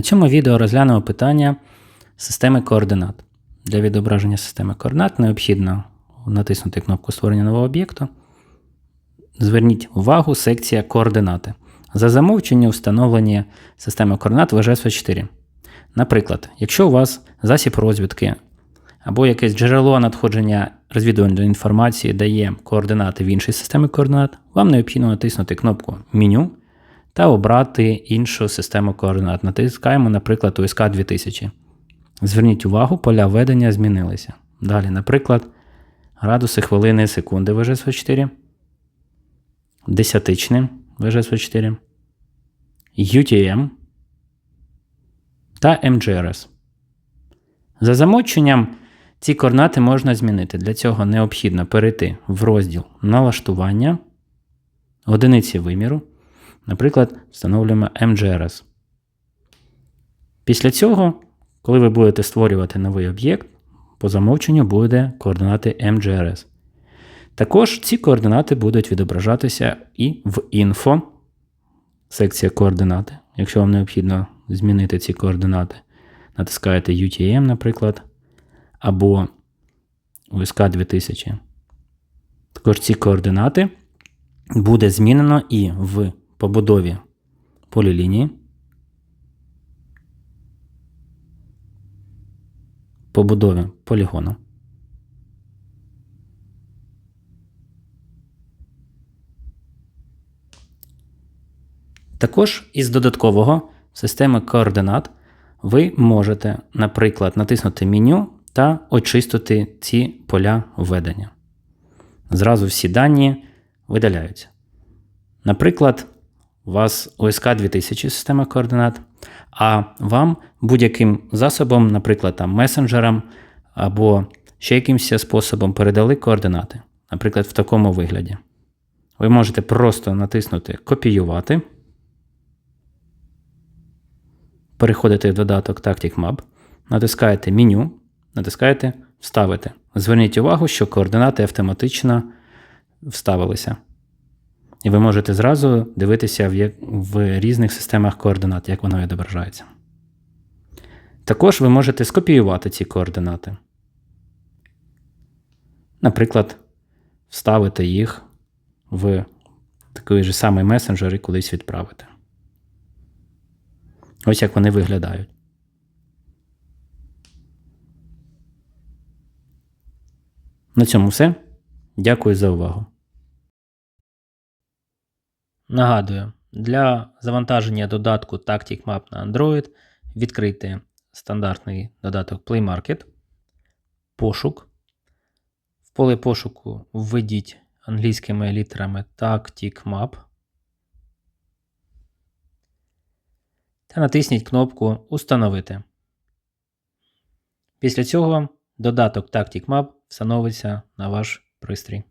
На цьому відео розглянемо питання системи координат. Для відображення системи координат необхідно натиснути кнопку Створення нового об'єкту. Зверніть увагу секція координати. За замовчення встановлені системи координат в ВЖС-4. Наприклад, якщо у вас засіб розвідки або якесь джерело надходження розвідувальної інформації дає координати в іншій системі координат, вам необхідно натиснути кнопку Меню та обрати іншу систему координат. Натискаємо, наприклад, УСК 2000. Зверніть увагу, поля ведення змінилися. Далі, наприклад, градуси хвилини секунди ВЖС-4, десятичне ВЖС-4, UTM та MGRS. За замовченням ці координати можна змінити. Для цього необхідно перейти в розділ налаштування, одиниці виміру. Наприклад, встановлюємо MGRS. Після цього, коли ви будете створювати новий об'єкт, по замовченню буде координати MGRS. Також ці координати будуть відображатися і в інфо, секція координати. Якщо вам необхідно змінити ці координати, натискаєте UTM, наприклад, або УСК 2000. Також ці координати буде змінено і в побудові полілінії, побудові полігону. Також із додаткового системи координат ви можете, наприклад, натиснути меню та очистити ці поля введення. Зразу всі дані видаляються. Наприклад, у вас ОСК 2000 система координат, а вам будь-яким засобом, наприклад, там, месенджером або ще якимось способом передали координати. Наприклад, в такому вигляді. Ви можете просто натиснути Копіювати. Переходите в додаток Tactic Map, натискаєте меню, натискаєте Вставити. Зверніть увагу, що координати автоматично вставилися. І ви можете зразу дивитися в, в різних системах координат, як воно відображається. Також ви можете скопіювати ці координати. Наприклад, вставити їх в такий же самий месенджер і кудись відправити. Ось як вони виглядають. На цьому все. Дякую за увагу. Нагадую, для завантаження додатку Tactic Map на Android відкрийте стандартний додаток Play Market, пошук. В поле пошуку введіть англійськими літерами Tactic Map та натисніть кнопку Установити. Після цього додаток Tactic Map встановиться на ваш пристрій.